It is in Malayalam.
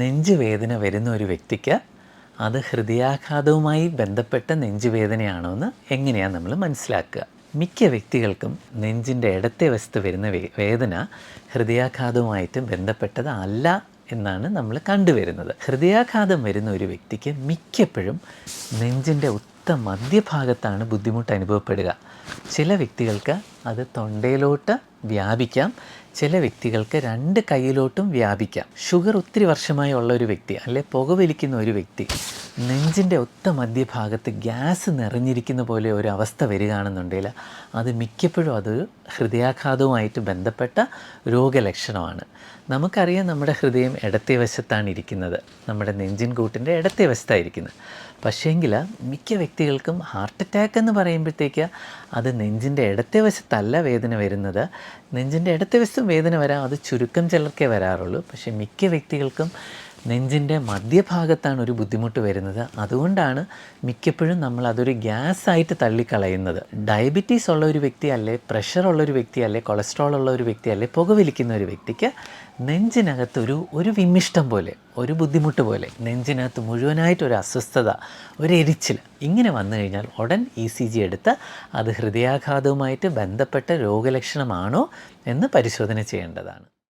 നെഞ്ചുവേദന വരുന്ന ഒരു വ്യക്തിക്ക് അത് ഹൃദയാഘാതവുമായി ബന്ധപ്പെട്ട നെഞ്ചുവേദനയാണോ എന്ന് എങ്ങനെയാണ് നമ്മൾ മനസ്സിലാക്കുക. മിക്ക വ്യക്തികൾക്കും നെഞ്ചിന്റെ ഇടത്തെ വശത്ത് വരുന്ന വേദന ഹൃദയാഘാതവുമായിട്ട് ബന്ധപ്പെട്ടത് അല്ല എന്നാണ് നമ്മൾ കണ്ടുവരുന്നത്. ഹൃദയാഘാതം വരുന്ന ഒരു വ്യക്തിക്ക് മിക്കപ്പോഴും നെഞ്ചിന്റെ ഉത്ത മധ്യഭാഗത്താണ് ബുദ്ധിമുട്ട് അനുഭവപ്പെടുക. ചില വ്യക്തികൾക്ക് അത് തൊണ്ടയിലോട്ട് വ്യാപിക്കാം. ചില വ്യക്തികൾക്ക് രണ്ട് കൈയിലോട്ടും വ്യാപിക്കാം. ഷുഗർ ഒത്തിരി വർഷമായി ഉള്ള ഒരു വ്യക്തി അല്ലെ പുകവലിക്കുന്ന ഒരു വ്യക്തി നെഞ്ചിന്റെ ഒത്ത മധ്യഭാഗത്ത് ഗ്യാസ് നിറഞ്ഞിരിക്കുന്ന പോലെ ഒരു അവസ്ഥ വരികയാണെന്നുണ്ടെങ്കിൽ അത് മിക്കപ്പോഴും അത് ഹൃദയാഘാതവുമായിട്ട് ബന്ധപ്പെട്ട രോഗലക്ഷണമാണ്. നമുക്കറിയാം നമ്മുടെ ഹൃദയം ഇടത്തെ വശത്താണ് ഇരിക്കുന്നത്. നമ്മുടെ നെഞ്ചിൻ കൂട്ടിന്റെ ഇടത്തെ വശത്തായിരിക്കുന്നത് പക്ഷേങ്കിൽ മിക്ക വ്യക്തികൾക്കും ഹാർട്ട് അറ്റാക്ക് എന്ന് പറയുമ്പോഴത്തേക്ക് അത് നെഞ്ചിന്റെ ഇടത്തെ വശത്തല്ല വേദന വരുന്നത്. നെഞ്ചിന്റെ ഇടത്തെ വശത്തും വേദന വരാം. അത് ചുരുക്കം ചിലർക്കേ വരാറുള്ളൂ. പക്ഷേ മിക്ക വ്യക്തികൾക്കും നെഞ്ചിന്റെ മധ്യഭാഗത്താണ് ഒരു ബുദ്ധിമുട്ട് വരുന്നത്. അതുകൊണ്ടാണ് മിക്കപ്പോഴും നമ്മൾ അതൊരു ഗ്യാസായിട്ട് തള്ളിക്കളയുന്നത്. ഡയബറ്റീസ് ഉള്ള ഒരു വ്യക്തി അല്ലേ പ്രഷർ ഉള്ള ഒരു വ്യക്തി അല്ലേ കൊളസ്ട്രോൾ ഉള്ള ഒരു വ്യക്തി അല്ലേ പുകവലിക്കുന്ന ഒരു വ്യക്തിക്ക് നെഞ്ചിനകത്തൊരു ഒരു വിമ്മിഷ്ടം പോലെ ഒരു ബുദ്ധിമുട്ട് പോലെ നെഞ്ചിനകത്ത് മുഴുവനായിട്ട് ഒരു അസ്വസ്ഥത ഒരു എരിച്ചിൽ ഇങ്ങനെ വന്നു കഴിഞ്ഞാൽ ഉടൻ ഇ സി ജി എടുത്ത് അത് ഹൃദയാഘാതവുമായിട്ട് ബന്ധപ്പെട്ട രോഗലക്ഷണമാണോ എന്ന് പരിശോധന ചെയ്യേണ്ടതാണ്.